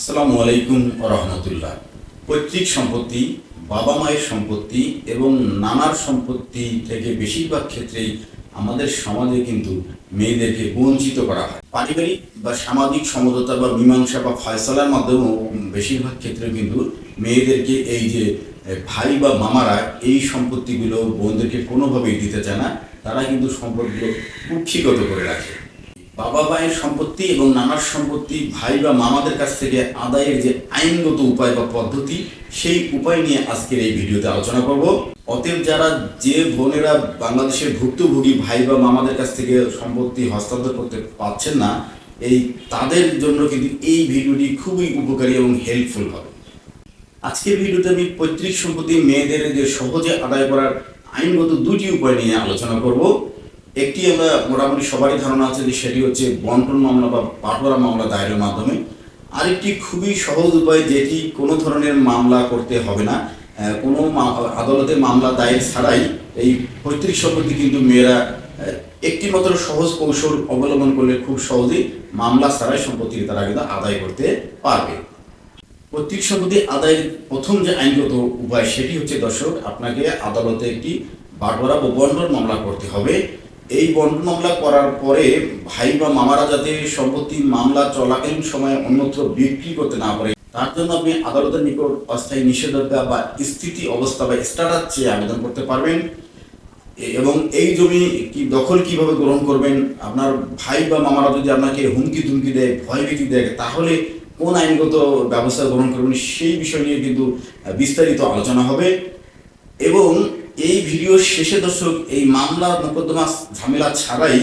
আসসালামু আলাইকুম রহমতুল্লাহ। পৈতৃক সম্পত্তি, বাবা মায়ের সম্পত্তি এবং নানার সম্পত্তি থেকে বেশিরভাগ ক্ষেত্রেই আমাদের সমাজে কিন্তু মেয়েদেরকে বঞ্চিত করা হয়। পারিবারিক বা সামাজিক সমঝোতা বা মীমাংসা বা ফয়সলার মাধ্যমেও বেশিরভাগ ক্ষেত্রে কিন্তু মেয়েদেরকে এই যে ভাই বা মামারা এই সম্পত্তিগুলো বোনদেরকে কোনোভাবেই দিতে চায় না। তারা কিন্তু সম্পদগুলো কুক্ষিগত করে রাখে। বাবা মায়ের সম্পত্তি এবং নানার সম্পত্তি, ভাই বা মামাদের কাছ থেকে আদায়ের যে আইনগত উপায় বা পদ্ধতি, সেই উপায় নিয়ে আজকের এই ভিডিওতে আলোচনা করব। অতএব যারা যে বোনেরা বাংলাদেশের ভুক্তভোগী, ভাই বা মামাদের কাছ থেকে সম্পত্তি হস্তান্তর করতে পারছেন না, এই তাদের জন্য কিন্তু এই ভিডিওটি খুবই উপকারী এবং হেল্পফুল হবে। আজকের ভিডিওতে আমি পৈতৃক সম্পত্তি, মেয়েদের যে সহজে আদায় করার আইনগত দুটি উপায় নিয়ে আলোচনা করব। একটি আমরা মোটামুটি সবারই ধারণা আছে যে সেটি হচ্ছে বন্টন মামলা বা বাটোয়ারা মামলা দায়েরের মাধ্যমে। আরেকটি খুবই সহজ উপায় যেটি কোনো ধরনের মামলা করতে হবে না। কোনো আদালতে মামলা দায়ের ছাড়াই এই পৈতৃক সম্পত্তি কিন্তু মেয়েরা একটি মাত্র সহজ কৌশল অবলম্বন করলে খুব সহজেই মামলা ছাড়াই সম্পত্তি তারা কিন্তু আদায় করতে পারবে। পৈতৃক সম্পত্তি আদায়ের প্রথম যে আইনগত উপায় সেটি হচ্ছে, দর্শক, আপনাকে আদালতে একটি বাটোয়ারা বা বন্টন মামলা করতে হবে। এই বন্টন মামলা করার পরে ভাই বা মামারা যাতে সম্পত্তি মামলা চলাকালীন সময়ে অন্যত্র বিক্রি করতে না পারে, তার জন্য আপনি আদালতের নিকট অস্থায়ী নিষেধাজ্ঞা বা স্থিতি অবস্থা বা স্ট্যাটাস চেয়ে আবেদন করতে পারবেন। এবং এই জমি কি দখল কীভাবে গ্রহণ করবেন? আপনার ভাই বা মামারা যদি আপনাকে হুমকি ধুমকি দেয় ভয়ভীতি দেয়, তাহলে কোন আইনগত ব্যবস্থা গ্রহণ করবেন সেই বিষয় নিয়ে কিন্তু বিস্তারিত আলোচনা হবে। এবং এই ভিডিও শেষে দর্শক, এই মামলা, মোকদ্দমা, ঝামেলা ছাড়াই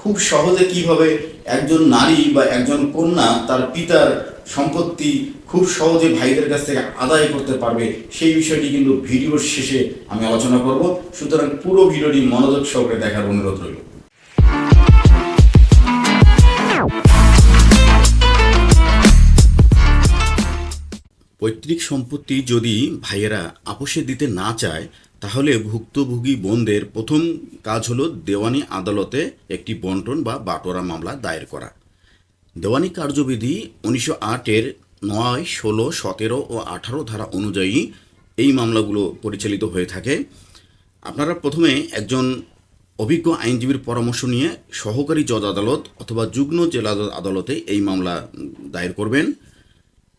খুব সহজে কীভাবে একজন নারী বা একজন কন্যা তার পিতার সম্পত্তি খুব সহজে ভাইদের কাছ থেকে আদায় করতে পারবে, সেই বিষয়টি কিন্তু ভিডিওর শেষে আমি আলোচনা করব। সুতরাং পুরো ভিডিওটি মনোযোগ সহকারে দেখার অনুরোধ রইল। পৈতৃক সম্পত্তি যদি ভাইয়েরা আপোষে দিতে না চায় তাহলে ভুক্তভোগী বোনদের প্রথম কাজ হলো দেওয়ানি আদালতে একটি বন্টন বা বাটোয়ারা মামলা দায়ের করা। দেওয়ানি কার্যবিধি উনিশশো আটের নয়, ষোলো, সতেরো ও আঠারো ধারা অনুযায়ী এই মামলাগুলো পরিচালিত হয়ে থাকে। আপনারা প্রথমে একজন অভিজ্ঞ আইনজীবীর পরামর্শ নিয়ে সহকারী জজ আদালত অথবা যুগ্ম জেলা আদালতে এই মামলা দায়ের করবেন।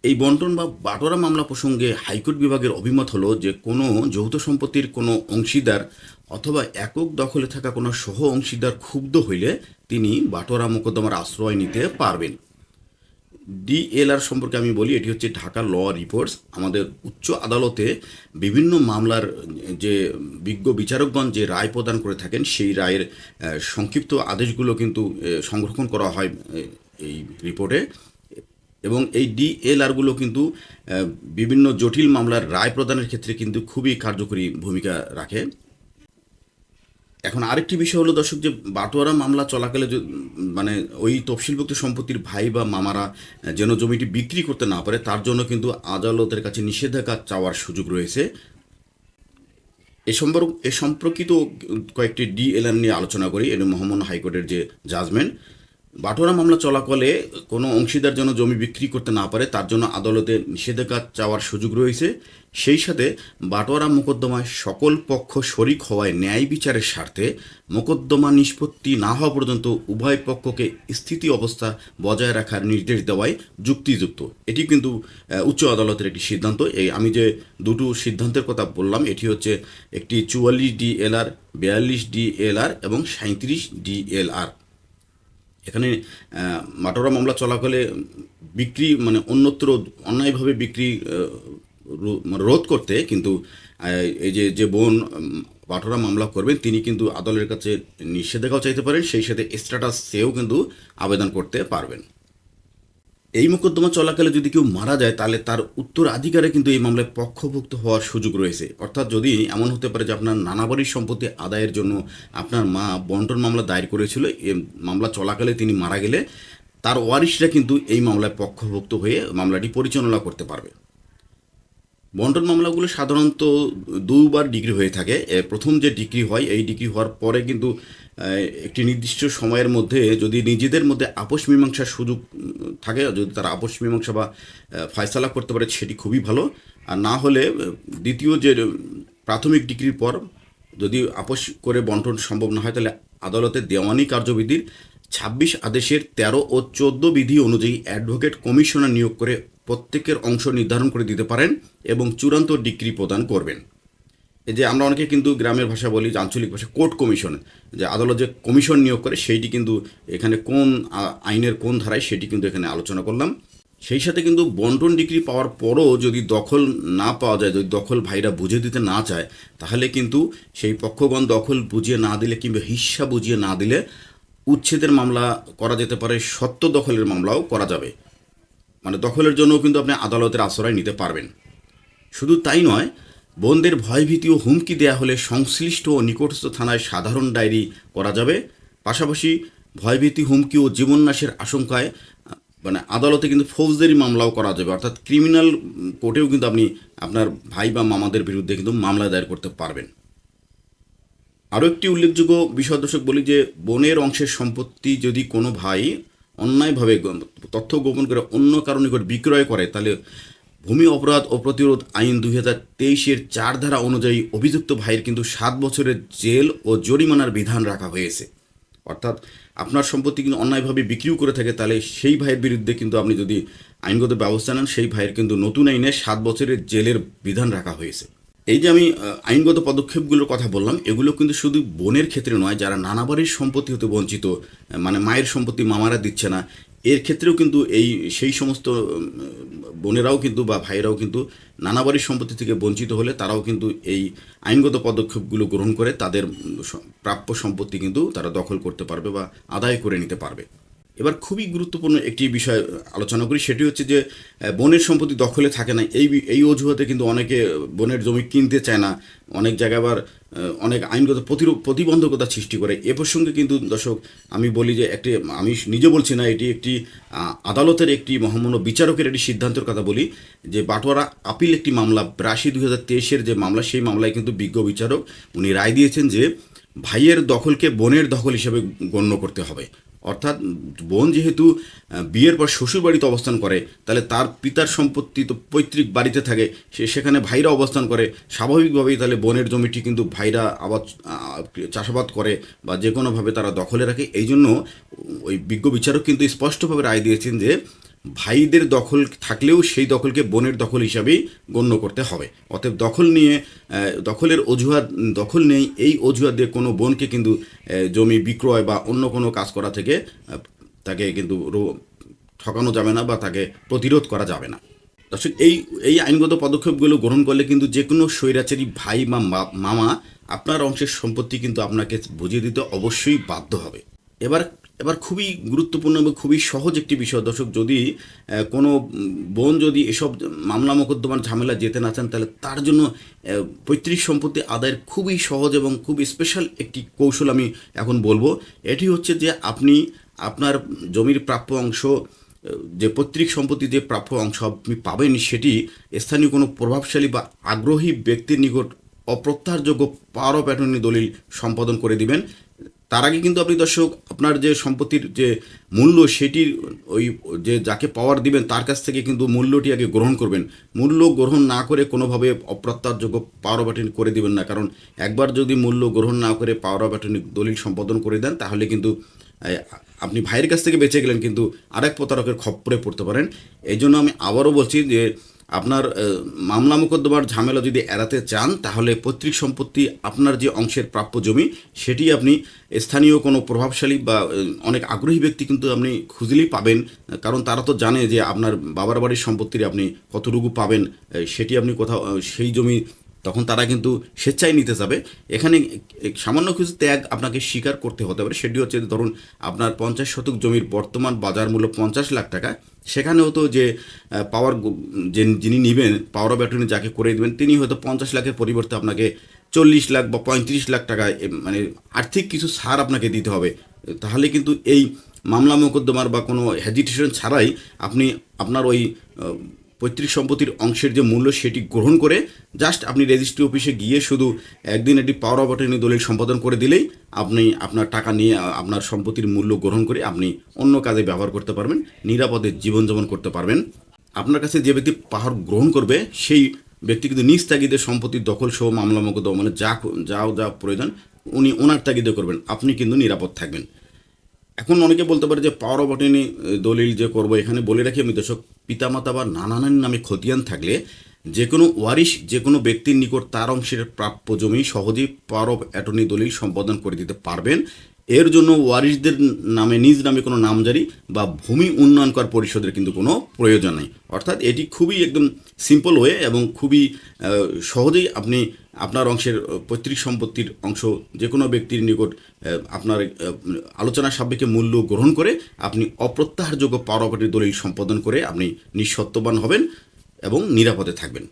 এই বন্টন বা বাটোয়ারা মামলা প্রসঙ্গে হাইকোর্ট বিভাগের অভিমত হলো যে কোনো যৌথ সম্পত্তির কোনো অংশীদার অথবা একক দখলে থাকা কোনো সহ অংশীদার ক্ষুব্ধ হইলে তিনি বাটোয়ারা মোকদ্দমার আশ্রয় নিতে পারবেন। ডিএলআর সম্পর্কে আমি বলি, এটি হচ্ছে ঢাকা ল রিপোর্টস। আমাদের উচ্চ আদালতে বিভিন্ন মামলার যে বিজ্ঞ বিচারকগণ যে রায় প্রদান করে থাকেন, সেই রায়ের সংক্ষিপ্ত আদেশগুলো কিন্তু সংরক্ষণ করা হয় এই রিপোর্টে। এবং এই ডিএলআরগুলো কিন্তু বিভিন্ন জটিল মামলার রায় প্রদানের ক্ষেত্রে কিন্তু খুবই কার্যকরী ভূমিকা রাখে। এখন আরেকটি বিষয় হলো দর্শক, যে বাটোয়ারা মামলা চলাকালে মানে ওই তফসিলভুক্ত সম্পত্তির ভাই বা মামারা যেন জমিটি বিক্রি করতে না পারে, তার জন্য কিন্তু আদালতের কাছে নিষেধাজ্ঞা চাওয়ার সুযোগ রয়েছে। এ সম্পর্ক এ সম্পর্কিত কয়েকটি ডিএলএন নিয়ে আলোচনা করি। এটা মোহাম্মদ হাইকোর্টের যে জাজমেন্ট। বাটোয়ারা মামলা চলাকালে কোনো অংশীদার যেন জমি বিক্রি করতে না পারে, তার জন্য আদালতে নিষেধাজ্ঞা চাওয়ার সুযোগ রয়েছে। সেই সাথে বাটোয়ারা মোকদ্দমায় সকল পক্ষ শরিক হওয়ায় ন্যায় বিচারের স্বার্থে মোকদ্দমা নিষ্পত্তি না হওয়া পর্যন্ত উভয় পক্ষকে স্থিতি অবস্থা বজায় রাখার নির্দেশ দেওয়ায় যুক্তিযুক্ত। এটি কিন্তু উচ্চ আদালতের একটি সিদ্ধান্ত। এই আমি যে দুটো সিদ্ধান্তের কথা বললাম, এটি হচ্ছে একটি চুয়াল্লিশ ডিএলআর, বিয়াল্লিশ ডিএলআর এবং সাঁত্রিশ ডিএলআর। এখানে মাটোরা মামলা চলাকালে বিক্রি মানে অন্যত্র অন্যায়ভাবে বিক্রি মানে রোধ করতে কিন্তু এই যে যে বোন পাঠোরা মামলা করবেন, তিনি কিন্তু আদালতের কাছে নিষেধাজ্ঞাও চাইতে পারেন, সেই সাথে স্ট্যাটাস সেও কিন্তু আবেদন করতে পারবেন। এই মোকদ্দমা চলাকালে যদি কেউ মারা যায়, তাহলে তার উত্তরাধিকারে কিন্তু এই মামলায় পক্ষভুক্ত হওয়ার সুযোগ রয়েছে। অর্থাৎ যদি এমন হতে পারে যে আপনার নানাবাড়ির সম্পত্তি আদায়ের জন্য আপনার মা বন্টন মামলা দায়ের করেছিল, এ মামলা চলাকালে তিনি মারা গেলে, তার ওয়ারিশরা কিন্তু এই মামলায় পক্ষভুক্ত হয়ে মামলাটি পরিচালনা করতে পারবে। বন্টন মামলাগুলো সাধারণত দুবার ডিগ্রি হয়ে থাকে। প্রথম যে ডিগ্রি হয়, এই ডিগ্রি হওয়ার পরে কিন্তু একটি নির্দিষ্ট সময়ের মধ্যে যদি নিজেদের মধ্যে আপোষ মীমাংসার সুযোগ থাকে, যদি তারা আপোষ মীমাংসা বা ফয়সালা করতে পারে, সেটি খুবই ভালো। আর না হলে দ্বিতীয় যে প্রাথমিক ডিগ্রির পর যদি আপোষ করে বন্টন সম্ভব না হয়, তাহলে আদালতের দেওয়ানি কার্যবিধির ছাব্বিশ আদেশের তেরো ও চোদ্দ বিধি অনুযায়ী অ্যাডভোকেট কমিশনার নিয়োগ করে প্রত্যেকের অংশ নির্ধারণ করে দিতে পারেন এবং চূড়ান্ত ডিগ্রি প্রদান করবেন। এই যে আমরা অনেকে কিন্তু গ্রামের ভাষা বলি, যে আঞ্চলিক ভাষা, কোর্ট কমিশন, যে আদালত যে কমিশন নিয়োগ করে, সেইটি কিন্তু এখানে কোন আইনের কোন ধারায় সেটি কিন্তু এখানে আলোচনা করলাম। সেই সাথে কিন্তু বন্টন ডিগ্রি পাওয়ার পরও যদি দখল না পাওয়া যায়, যদি দখল ভাইরা বুঝে দিতে না চায়, তাহলে কিন্তু সেই পক্ষগণ দখল বুঝিয়ে না দিলে কিংবা হিস্সা বুঝিয়ে না দিলে উচ্ছেদের মামলা করা যেতে পারে, সত্য দখলের মামলাও করা যাবে। মানে দখলের জন্য কিন্তু আপনি আদালতের আশ্রয় নিতে পারবেন। শুধু তাই নয়, বোনদের ভয়ভীতি ও হুমকি দেয়া হলে সংশ্লিষ্ট ও নিকটস্থ থানায় সাধারণ ডায়েরি করা যাবে। পাশাপাশি ভয়ভীতি, হুমকি ও জীবননাশের আশঙ্কায় মানে আদালতে কিন্তু ফৌজদারি মামলাও করা যাবে। অর্থাৎ ক্রিমিনাল কোর্টেও কিন্তু আপনি আপনার ভাই বা মামাদের বিরুদ্ধে কিন্তু মামলা দায়ের করতে পারবেন। আরও একটি উল্লেখযোগ্য বিষয় দর্শক বলি যে, বোনের অংশের সম্পত্তি যদি কোনো ভাই অন্যায়ভাবে তথ্য গোপন করে অন্য কারণে নিকট বিক্রয় করে, তাহলে ভূমি অপরাধ ও প্রতিরোধ আইন দুই হাজার তেইশের চার ধারা অনুযায়ী অভিযুক্ত ভাইয়ের কিন্তু সাত বছরের জেল ও জরিমানার বিধান রাখা হয়েছে। অর্থাৎ আপনার সম্পত্তি কিন্তু অন্যায়ভাবে বিক্রিও করে থাকে, তাহলে সেই ভাইয়ের বিরুদ্ধে কিন্তু আপনি যদি আইনগত ব্যবস্থা নেন, সেই ভাইয়ের কিন্তু নতুন আইনে সাত বছরের জেলের বিধান রাখা হয়েছে। এই যে আমি আইনগত পদক্ষেপগুলোর কথা বললাম, এগুলো কিন্তু শুধু বোনের ক্ষেত্রে নয়, যারা নানা বাড়ির সম্পত্তি হতে বঞ্চিত মানে মায়ের সম্পত্তি মামারা দিচ্ছে না, এর ক্ষেত্রেও কিন্তু এই সেই সমস্ত বোনেরাও কিন্তু বা ভাইয়েরাও কিন্তু নানা বাড়ির সম্পত্তি থেকে বঞ্চিত হলে তারাও কিন্তু এই আইনগত পদক্ষেপগুলো গ্রহণ করে, তাদের প্রাপ্য সম্পত্তি কিন্তু তারা দখল করতে পারবে বা আদায় করে নিতে পারবে। এবার খুবই গুরুত্বপূর্ণ একটি বিষয় আলোচনা করি, সেটি হচ্ছে যে বনের সম্পত্তি দখলে থাকে না, এই এই অজুহাতে কিন্তু অনেকে বনের জমি কিনতে চায় না, অনেক জায়গায় আবার অনেক আইনগত প্রতিবন্ধকতা সৃষ্টি করে। এ প্রসঙ্গে কিন্তু দর্শক, আমি বলি যে একটি, আমি নিজে বলছি না, এটি একটি আদালতের একটি মহামান্য বিচারকের একটি সিদ্ধান্তের কথা বলি, যে বাটোয়ারা আপিল একটি মামলা বিরাশি দুই হাজার তেইশের যে মামলা, সেই মামলায় কিন্তু বিজ্ঞ বিচারক উনি রায় দিয়েছেন যে, ভাইয়ের দখলকে বোনের দখল হিসেবে গণ্য করতে হবে। অর্থাৎ বোন যেহেতু বিয়ের পর শ্বশুর বাড়িতে অবস্থান করে, তাহলে তার পিতার সম্পত্তি তো পৈতৃক বাড়িতে থাকে, সে সেখানে ভাইরা অবস্থান করে। স্বাভাবিকভাবেই তাহলে বোনের জমিটি কিন্তু ভাইরা আবাদ চাষাবাদ করে বা যে কোনোভাবে তারা দখলে রাখে। এই জন্য ওই বিজ্ঞ বিচারক কিন্তু স্পষ্টভাবে রায় দিয়েছেন যে ভাইদের দখল থাকলেও সেই দখলকে বোনের দখল হিসাবেই গণ্য করতে হবে। অতএব দখল নিয়ে দখলের অজুহাত, দখল নেই, এই অজুহাত দিয়ে কোনো বোনকে কিন্তু জমি বিক্রয় বা অন্য কোনো কাজ করা থেকে তাকে কিন্তু ঠকানো যাবে না বা তাকে প্রতিরোধ করা যাবে না। দর্শক, এই এই আইনগত পদক্ষেপগুলো গ্রহণ করলে কিন্তু যে কোনো স্বৈরাচারী ভাই বা মামা আপনার অংশের সম্পত্তি কিন্তু আপনাকে বুঝিয়ে দিতে অবশ্যই বাধ্য হবে। এবার এবার খুবই গুরুত্বপূর্ণ এবং খুবই সহজ একটি বিষয়। দর্শক, যদি কোনো বোন যদি এসব মামলা মোকদ্দমার ঝামেলা যেতে না চান, তাহলে তার জন্য পৈতৃক সম্পত্তি আদায়ের খুবই সহজ এবং খুব স্পেশাল একটি কৌশল আমি এখন বলব। এটি হচ্ছে যে আপনি আপনার জমির প্রাপ্য অংশ যে পৈতৃক সম্পত্তি যে প্রাপ্য অংশ আপনি পাবেন, সেটি স্থানীয় কোনো প্রভাবশালী বা আগ্রহী ব্যক্তির নিকট অপ্রত্যাহারযোগ্য পাওয়ার অফ অ্যাটর্নি দলিল সম্পাদন করে দিবেন। তার আগে কিন্তু আপনি দর্শক, আপনার যে সম্পত্তির যে মূল্য, সেটির ওই যে যাকে পাওয়ার দিবেন, তার কাছ থেকে কিন্তু মূল্যটি আগে গ্রহণ করবেন। মূল্য গ্রহণ না করে কোনোভাবে অপ্রত্যাহারযোগ্য পাওয়ার অ্যাটর্নি করে দিবেন না। কারণ একবার যদি মূল্য গ্রহণ না করে পাওয়ার অ্যাটর্নি দলিল সম্পাদন করে দেন, তাহলে কিন্তু আপনি ভাইয়ের কাছ থেকে বেঁচে গেলেন, কিন্তু আরেক প্রতারকের খপ্পরে পড়তে পারেন। এই জন্য আমি আবারও বলছি যে আপনার মামলা মোকদ্দমার ঝামেলা যদি এড়াতে চান, তাহলে পৈতৃক সম্পত্তি আপনার যে অংশের প্রাপ্য জমি, সেটি আপনি স্থানীয় কোনো প্রভাবশালী বা অনেক আগ্রহী ব্যক্তি কিন্তু আপনি খুঁজলেই পাবেন। কারণ তারা তো জানে যে আপনার বাবার বাড়ির সম্পত্তির আপনি কতটুকু পাবেন সেটি আপনি কোথাও সেই জমি তখন তারা কিন্তু স্বেচ্ছায় নিতে যাবে। এখানে সামান্য কিছু ত্যাগ আপনাকে স্বীকার করতে হতে পারে। সেটি হচ্ছে ধরুন, আপনার পঞ্চাশ শতক জমির বর্তমান বাজার মূল্য পঞ্চাশ লাখ টাকা। সেখানেও তো যে পাওয়ার যে যিনি নেবেন পাওয়ার অফ অ্যাটর্নি যাকে করে দেবেন, তিনি হয়তো পঞ্চাশ লাখের পরিবর্তে আপনাকে চল্লিশ লাখ বা পঁয়ত্রিশ লাখ টাকা মানে আর্থিক কিছু সার আপনাকে দিতে হবে। তাহলে কিন্তু এই মামলা মোকদ্দমার বা কোনো হেজিটেশন ছাড়াই আপনি আপনার ওই পৈতৃক সম্পত্তির অংশের যে মূল্য সেটি গ্রহণ করে জাস্ট আপনি রেজিস্ট্রি অফিসে গিয়ে শুধু একদিন একটি পাওয়ার অফ অ্যাটর্নি দলিল সম্পাদন করে দিলেই আপনি আপনার টাকা নিয়ে আপনার সম্পত্তির মূল্য গ্রহণ করে আপনি অন্য কাজে ব্যবহার করতে পারবেন, নিরাপদে জীবনযাপন করতে পারবেন। আপনার কাছে যে ব্যক্তি পাহাড় গ্রহণ করবে, সেই ব্যক্তি কিন্তু নিজ তাগিদে সম্পত্তির দখল সহ মামলা, মকদ্দমা মানে যা যা যা প্রয়োজন, উনি ওনার তাগিদে করবেন। আপনি কিন্তু নিরাপদ থাকবেন। এখন অনেকে বলতে পারে যে পাওয়ার অফ অটর্নি দলিল যে করব, এখানে বলে রাখি আমি দর্শক, পিতামাতা বা নানা নানি নামে খতিয়ান থাকলে যে কোনো ওয়ারিশ, যে কোনো ব্যক্তির নিকট তার অংশের প্রাপ্য জমি সহজেই পাওয়ার অফ অ্যাটর্নি দলিল সম্পাদন করে দিতে পারবেন। এর জন্য ওয়ারিশদের নামে, নিজ নামে কোনো নামজারি বা ভূমি উন্নয়ন কর পরিষদের কিন্তু কোনো প্রয়োজন নেই। অর্থাৎ এটি খুবই একদম সিম্পল ওয়ে এবং খুবই সহজেই আপনি আপনার অংশের পৈতৃক সম্পত্তির অংশ যে কোনো ব্যক্তির নিকট আপনার আলোচনা সাপেক্ষে মূল্য গ্রহণ করে আপনি অপ্রত্যাহারযোগ্য পাওয়ার দলিল সম্পাদন করে আপনি নিঃসত্ত্ববান হবেন এবং নিরাপদে থাকবেন।